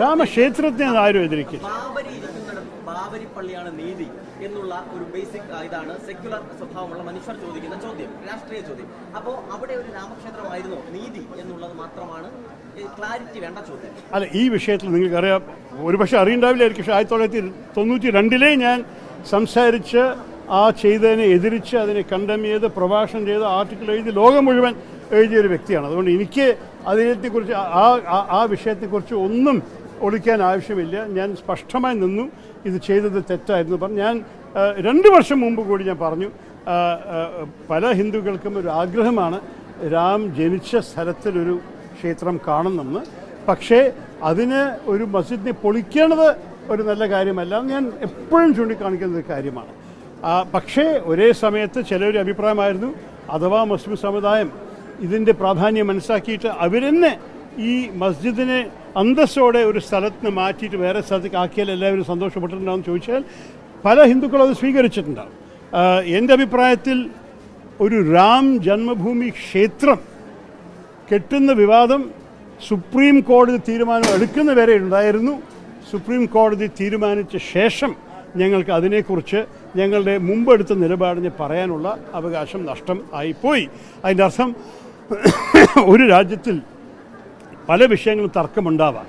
രാമക്ഷേത്രത്തെ ആരും എതിരിക്കില്ല. ബാബരി പള്ളിയാണ് നീതി എന്നുള്ള ഒരു ബേസിക് ഇതാണ് സെക്യുലർ സ്വഭാവമുള്ള മനുഷ്യർ ചോദിക്കുന്ന ചോദ്യം രാഷ്ട്രീയ ചോദ്യം. അപ്പോൾ അവിടെ ഒരു രാമക്ഷേത്രമായിരുന്നു നീതി എന്നുള്ളത് മാത്രമാണ് ക്ലാരിറ്റി വേണ്ട ചോദ്യം. അല്ല ഈ വിഷയത്തിൽ നിങ്ങൾക്കറിയാം ഒരുപക്ഷെ അറിയണ്ടാവില്ലായിരിക്കും പക്ഷേ ആയിരത്തി തൊള്ളായിരത്തി തൊണ്ണൂറ്റി രണ്ടിലേ ഞാൻ സംസാരിച്ച് ആ ചെയ്തതിനെ എതിരിച്ച് അതിനെ കണ്ടം ചെയ്ത് പ്രഭാഷണം ചെയ്ത് ആർട്ടിക്കിൾ എഴുതി ലോകം മുഴുവൻ എഴുതിയ ഒരു വ്യക്തിയാണ്. അതുകൊണ്ട് എനിക്ക് അതിനെക്കുറിച്ച് ആ ആ- വിഷയത്തെക്കുറിച്ച് ഒന്നും ഒളിക്കാൻ ആവശ്യമില്ല. ഞാൻ സ്പഷ്ടമായി നിന്നു. ഇത് ചെയ്തത് തെറ്റായിരുന്നു പറഞ്ഞു. ഞാൻ രണ്ട് വർഷം മുമ്പ് കൂടി ഞാൻ പറഞ്ഞു. പല ഹിന്ദുക്കൾക്കും ഒരു ആഗ്രഹമാണ് രാം ജനിച്ച സ്ഥലത്തിലൊരു ക്ഷേത്രം കാണുന്നെന്ന്. പക്ഷേ അതിന് ഒരു മസ്ജിദിനെ പൊളിക്കേണ്ടത് ഒരു നല്ല കാര്യമല്ല. ഞാൻ എപ്പോഴും ചൂണ്ടിക്കാണിക്കുന്ന ഒരു കാര്യമാണ്. പക്ഷേ ഒരേ സമയത്ത് ചിലൊരു അഭിപ്രായമായിരുന്നു അഥവാ മുസ്ലിം സമുദായം ഇതിന്റെ പ്രാധാന്യം മനസ്സിലാക്കിയിട്ട് അവരെന്നെ ഈ മസ്ജിദിനെ അന്തസ്സോടെ ഒരു സ്ഥലത്ത് നിന്ന് മാറ്റിയിട്ട് വേറെ സ്ഥലത്തേക്ക് ആക്കിയാൽ എല്ലാവരും സന്തോഷപ്പെട്ടിട്ടുണ്ടാവും ചോദിച്ചാൽ പല ഹിന്ദുക്കളും അത് സ്വീകരിച്ചിട്ടുണ്ടാവും. എന്റെ അഭിപ്രായത്തിൽ ഒരു രാം ജന്മഭൂമി ക്ഷേത്രം കെട്ടുന്ന വിവാദം സുപ്രീം കോടതി തീരുമാനം എടുക്കുന്ന വരെ ഉണ്ടായിരുന്നു. സുപ്രീം കോടതി തീരുമാനിച്ച ശേഷം ഞങ്ങൾക്ക് അതിനെക്കുറിച്ച് ഞങ്ങളുടെ മുമ്പെടുത്ത നിലപാടിനെ പറയാനുള്ള അവകാശം നഷ്ടം ആയിപ്പോയി. അതിന്റെ അർത്ഥം ഒരു രാജ്യത്തിൽ പല വിഷയങ്ങളും തർക്കമുണ്ടാവാം.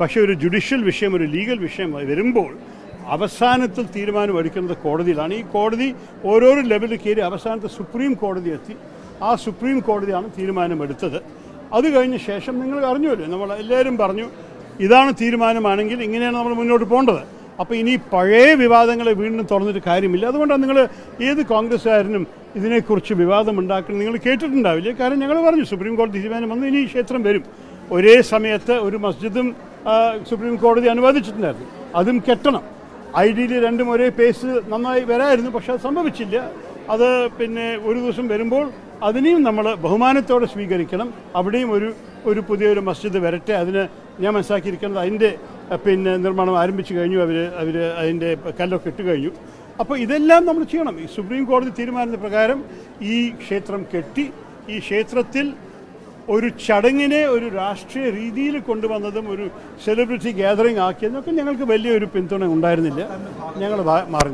പക്ഷേ ഒരു ജുഡീഷ്യൽ വിഷയം ഒരു ലീഗൽ വിഷയം വരുമ്പോൾ അവസാനത്തിൽ തീരുമാനം എടുക്കുന്നത് കോടതിയിലാണ്. ഈ കോടതി ഓരോരോ ലെവലിൽ കയറി അവസാനത്തെ സുപ്രീം കോടതി എത്തി. ആ സുപ്രീം കോടതിയാണ് തീരുമാനമെടുത്തത് അത് കഴിഞ്ഞ ശേഷം നിങ്ങൾ അറിഞ്ഞുവല്ലോ. നമ്മൾ എല്ലാവരും പറഞ്ഞു ഇതാണ് തീരുമാനമാണെങ്കിൽ ഇങ്ങനെയാണ് നമ്മൾ മുന്നോട്ട് പോകേണ്ടത്. അപ്പോൾ ഇനി പഴയ വിവാദങ്ങളെ വീണ്ടും തുറന്നിട്ട് കാര്യമില്ല. അതുകൊണ്ടാണ് നിങ്ങൾ ഏത് കോൺഗ്രസ്സുകാരനും ഇതിനെക്കുറിച്ച് വിവാദം ഉണ്ടാക്കണം നിങ്ങൾ കേട്ടിട്ടുണ്ടാവില്ല? കാരണം ഞങ്ങൾ പറഞ്ഞു സുപ്രീം കോടതി തീരുമാനം വന്ന് ഇനി ക്ഷേത്രം വരും. ഒരേ സമയത്ത് ഒരു മസ്ജിദും സുപ്രീം കോടതി അനുവദിച്ചിട്ടുണ്ടായിരുന്നു. അതും കെട്ടണം. ഐ ഡിയിൽ രണ്ടും ഒരേ പേസ് നന്നായി വരായിരുന്നു പക്ഷെ അത് സംഭവിച്ചില്ല. അത് പിന്നെ ഒരു ദിവസം വരുമ്പോൾ അതിനെയും നമ്മൾ ബഹുമാനത്തോടെ സ്വീകരിക്കണം. അവിടെയും ഒരു ഒരു പുതിയൊരു മസ്ജിദ് വരട്ടെ അതിന് ഞാൻ മനസ്സിലാക്കിയിരിക്കുന്നത് അതിന്റെ പിന്നെ നിർമ്മാണം ആരംഭിച്ചു കഴിഞ്ഞു അവർ അവർ അതിന്റെ കല്ലൊക്കെ ഇട്ട് കഴിഞ്ഞു. അപ്പോൾ ഇതെല്ലാം നമ്മൾ ചെയ്യണം. ഈ സുപ്രീം കോടതി തീരുമാനത്തിന് പ്രകാരം ഈ ക്ഷേത്രം കെട്ടി ഈ ക്ഷേത്രത്തിൽ ഒരു ചടങ്ങിനെ ഒരു രാഷ്ട്രീയ രീതിയിൽ കൊണ്ടുവന്നതും ഒരു സെലിബ്രിറ്റി ഗ്യാതറിംഗ് ആക്കിയതൊക്കെ ഞങ്ങൾക്ക് വലിയൊരു പിന്തുണ ഉണ്ടായിരുന്നില്ല. ഞങ്ങൾ മാറി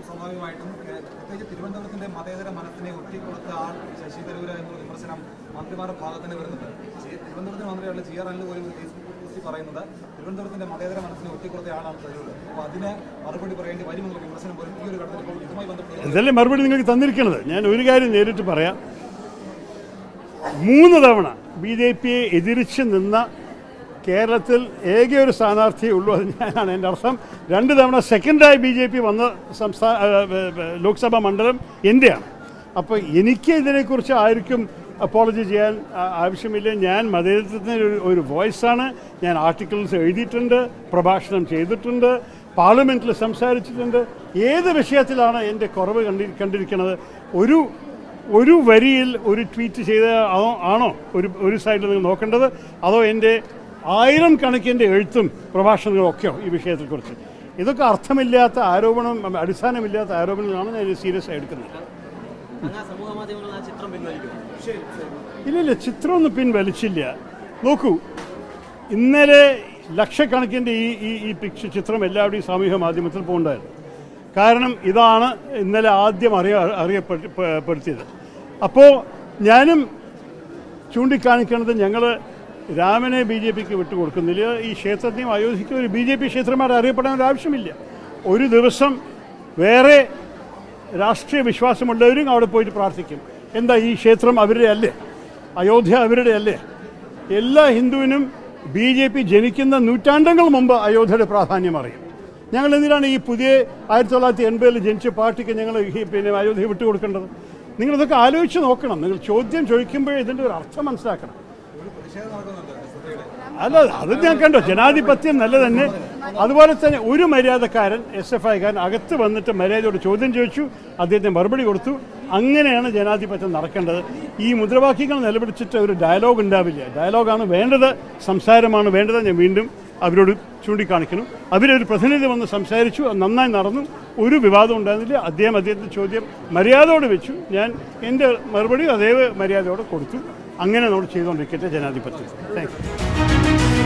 സ്വാഭാവികമായിട്ടും പ്രത്യേകിച്ച് തിരുവനന്തപുരത്തിന്റെ മതേതര മനസ്സിനെ ഒറ്റിക്കൊടുത്ത ആൾ ശശി തരൂര എന്നുള്ള വിമർശനം മന്ത്രിമാരുടെ ഭാഗത്ത് തന്നെ വരുന്നുണ്ട്. ജി- തിരുവനന്തപുരത്തിന് മന്ത്രിയുള്ള ജി ആർ അനിൽ പോലും ഫേസ്ബുക്ക് പറയുന്നത്. തിരുവനന്തപുരത്തിന്റെ മതേതര മനസ്സിനെ ഒറ്റിക്കൊടുത്ത ആളാണ് തരൂർ. അപ്പോൾ അതിന് മറുപടി പറയേണ്ടി വരുമെന്നുള്ള വിമർശനം പോലും ഈ ഒരു ഘട്ടത്തിൽ ഇതുമായി ബന്ധപ്പെട്ട് ഇതല്ലേ മറുപടി നിങ്ങൾക്ക് തന്നിരിക്കുന്നത്. ഞാൻ ഒരു കാര്യം നേരിട്ട് പറയാം. മൂന്ന് തവണ ബി ജെ പിയെ എതിരിച്ച് നിന്ന കേരളത്തിൽ ഏക ഒരു സ്ഥാനാർത്ഥിയേ ഉള്ളൂ അത് ഞാനാണ് എന്റെ അർത്ഥം. രണ്ട് തവണ സെക്കൻഡായി ബി ജെ പി വന്ന സംസ്ഥാന ലോക്സഭാ മണ്ഡലം എന്റെയാണ് അപ്പോൾ എനിക്ക് ഇതിനെക്കുറിച്ച് ആർക്കും അപ്പോളജി ചെയ്യാൻ ആവശ്യമില്ല. ഞാൻ മതേതരത്തിന്റെ ഒരു ഒരു വോയിസാണ് ഞാൻ ആർട്ടിക്കിൾസ് എഴുതിയിട്ടുണ്ട് പ്രഭാഷണം ചെയ്തിട്ടുണ്ട് പാർലമെന്റിൽ സംസാരിച്ചിട്ടുണ്ട്. ഏത് വിഷയത്തിലാണ് എന്റെ കുറവ് കണ്ടി കണ്ടിരിക്കുന്നത്? ഒരു ഒരു വരിയിൽ ഒരു ട്വീറ്റ് ചെയ്ത ആണോ? ഒരു ഒരു സൈഡിൽ നിങ്ങൾ നോക്കേണ്ടത്? അതോ എന്റെ ആയിരം കണക്കിന്റെ എഴുത്തും പ്രഭാഷണങ്ങളും ഒക്കെയോ ഈ വിഷയത്തെക്കുറിച്ച്. ഇതൊക്കെ അർത്ഥമില്ലാത്ത ആരോപണം അടിസ്ഥാനമില്ലാത്ത ആരോപണങ്ങളാണ് ഞാൻ സീരിയസ് ആയി എടുക്കുന്നത്. ഇല്ലില്ല ചിത്രമൊന്നും പിൻവലിച്ചില്ല. നോക്കൂ ഇന്നലെ ലക്ഷക്കണക്കിന്റെ ഈ ഈ ഈ പിക്ചർ ചിത്രം എല്ലാവരുടെയും സാമൂഹ്യ മാധ്യമത്തിൽ പോകണ്ടായിരുന്നു. കാരണം ഇതാണ് ഇന്നലെ ആദ്യം അറിയ അറിയപ്പെടുത്തിയത് അപ്പോൾ ഞാനും ചൂണ്ടിക്കാണിക്കുന്നത് ഞങ്ങൾ രാമനെ ബി ജെ പിക്ക് വിട്ടുകൊടുക്കുന്നില്ല. ഈ ക്ഷേത്രത്തെയും അയോധ്യയ്ക്ക് ഒരു ബി ജെ പി ക്ഷേത്രമായിട്ട് അറിയപ്പെടാൻ ഒരു ആവശ്യമില്ല. ഒരു ദിവസം വേറെ രാഷ്ട്രീയ വിശ്വാസമുള്ളവരും അവിടെ പോയിട്ട് പ്രാർത്ഥിക്കും. എന്താ ഈ ക്ഷേത്രം അവരുടെ അല്ലേ? അയോധ്യ അവരുടെ അല്ലേ? എല്ലാ ഹിന്ദുവിനും ബി ജെ പി ജനിക്കുന്ന നൂറ്റാണ്ടങ്ങൾ മുമ്പ് അയോധ്യയുടെ പ്രാധാന്യം അറിയും. ഞങ്ങൾ എന്തിനാണ് ഈ പുതിയ ആയിരത്തി തൊള്ളായിരത്തി എൺപതിൽ ജനിച്ച പാർട്ടിക്ക് ഞങ്ങൾ പിന്നെ അയോധ്യ വിട്ടുകൊടുക്കേണ്ടത്? നിങ്ങളിതൊക്കെ ആലോചിച്ച് നോക്കണം. നിങ്ങൾ ചോദ്യം ചോദിക്കുമ്പോഴേ ഇതിന്റെ ഒരു അർത്ഥം മനസ്സിലാക്കണം. അല്ല അത് ഞാൻ കണ്ടോ. ജനാധിപത്യം നല്ല തന്നെ അതുപോലെ തന്നെ ഒരു മര്യാദക്കാരൻ എസ് എഫ് ഐക്കാരൻ അകത്ത് വന്നിട്ട് മര്യാദയോട് ചോദ്യം ചോദിച്ചു. അദ്ദേഹത്തിന് മറുപടി കൊടുത്തു. അങ്ങനെയാണ് ജനാധിപത്യം നടക്കേണ്ടത്. ഈ മുദ്രാവാക്യങ്ങൾ നിലപിടിച്ചിട്ട് ഒരു ഡയലോഗ് ഉണ്ടാവില്ല. ഡയലോഗാണ് വേണ്ടത് സംസാരമാണ് വേണ്ടത് ഞാൻ വീണ്ടും അവരോട് ചൂണ്ടിക്കാണിക്കണം അവരൊരു പ്രതിനിധി വന്ന് സംസാരിച്ചു അത് നന്നായി നടന്നു. ഒരു വിവാദം ഉണ്ടായിരുന്നില്ല. അദ്ദേഹം അദ്ദേഹത്തിന്റെ ചോദ്യം മര്യാദയോടെ വെച്ചു. ഞാൻ എന്റെ മറുപടി അതേ മര്യാദയോടെ കൊടുത്തു. അങ്ങനെ നമ്മൾ ചെയ്തുകൊണ്ടിരിക്കട്ടെ ജനാധിപത്യം. താങ്ക്